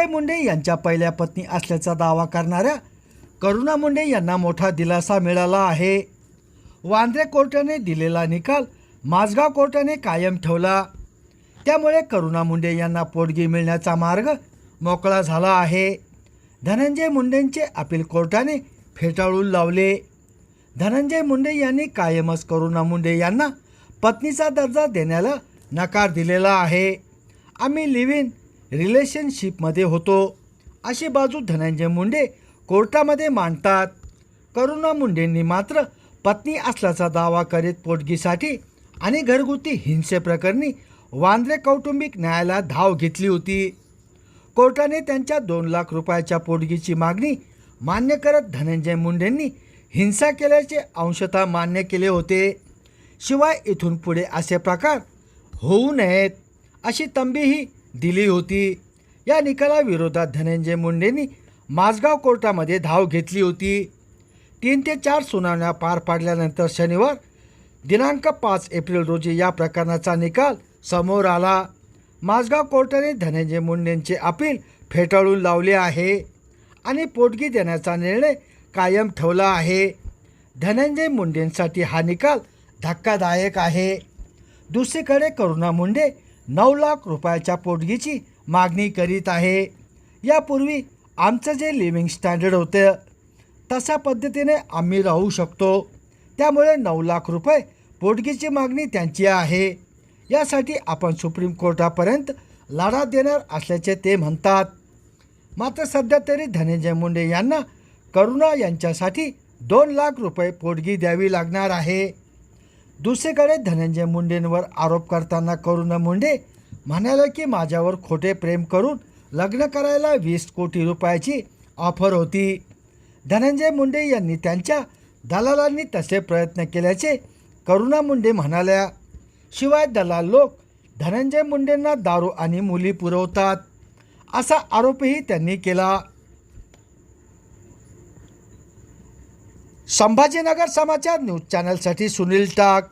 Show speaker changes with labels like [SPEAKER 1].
[SPEAKER 1] संजय मुंडे यांच्या पहिल्या पत्नी असल्याचा दावा करणाऱ्या करुणा मुंडे यांना मोठा दिलासा मिळाला आहे. वांद्रे कोर्टाने दिलेला निकाल माझगाव कोर्टाने कायम ठेवला. त्यामुळे करुणा मुंडे यांना पोटगी मिळण्याचा मार्ग मोकळा झाला आहे. धनंजय मुंडेंचे अपील कोर्टाने फेटाळून लावले. धनंजय मुंडे यांनी कायमच करुणा मुंडे यांना पत्नीचा दर्जा देण्याला नकार दिलेला आहे. आम्ही लिव्ह इन रिलेशनशिपमध्ये होतो. अशी बाजू धनंजय मुंडे कोर्टामध्ये मांडतात. करुणा मुंडेंनी मात्र पत्नी असल्याचा दावा करीत पोटगीसाठी आणि घरगुती हिंसेप्रकरणी वांद्रे कौटुंबिक न्यायालयात धाव घेतली होती. कोर्टाने त्यांच्या दोन लाख रुपयाच्या पोटगीची मागणी मान्य करत धनंजय मुंडेंनी हिंसा केल्याचे अंशतः मान्य केले होते. शिवाय इथून पुढे असे प्रकार होऊ नयेत अशी तंबीही दिली होती. या निकालाविरोधात धनंजय मुंडेंनी माझगाव कोर्टामध्ये धाव घेतली होती. तीन ते चार सुनावण्या पार पाडल्यानंतर शनिवार दिनांक पाच एप्रिल रोजी या प्रकरणाचा निकाल समोर आला. माझगाव कोर्टाने धनंजय मुंडेंचे अपील फेटाळून लावले आहे आणि पोटगी देण्याचा निर्णय कायम ठेवला आहे. धनंजय मुंडेंसाठी हा निकाल धक्कादायक आहे. दुसरीकडे करुणा मुंडे नऊ लाख रुपयाच्या पोटगीची मागणी करीत आहे. यापूर्वी आमचं जे लिव्हिंग स्टँडर्ड होतं तशा पद्धतीने आम्ही राहू शकतो. त्यामुळे नऊ लाख रुपये पोटगीची मागणी त्यांची आहे. यासाठी आपण सुप्रीम कोर्टापर्यंत लढा देणार असल्याचे ते म्हणतात. मात्र सध्या तरी धनंजय मुंडे यांना करुणा यांच्यासाठी दोन लाख रुपये पोटगी द्यावी लागणार आहे. दुसरीकडे धनंजय मुंडेंवर आरोप करताना करुणा मुंडे म्हणाले की माझ्यावर खोटे प्रेम करून लग्न करायला वीस कोटी रुपयाची ऑफर होती. धनंजय मुंडे यांनी त्यांच्या दलालांनी तसे प्रयत्न केल्याचे करुणा मुंडे म्हणाल्या. शिवाय दलाल लोक धनंजय मुंडेंना दारू आणि मुली पुरवतात. असा आरोपही त्यांनी केला. સંભાજીનગર સમાચાર ન્યૂઝ ચેનલ સાથે સુનિલ ટાક.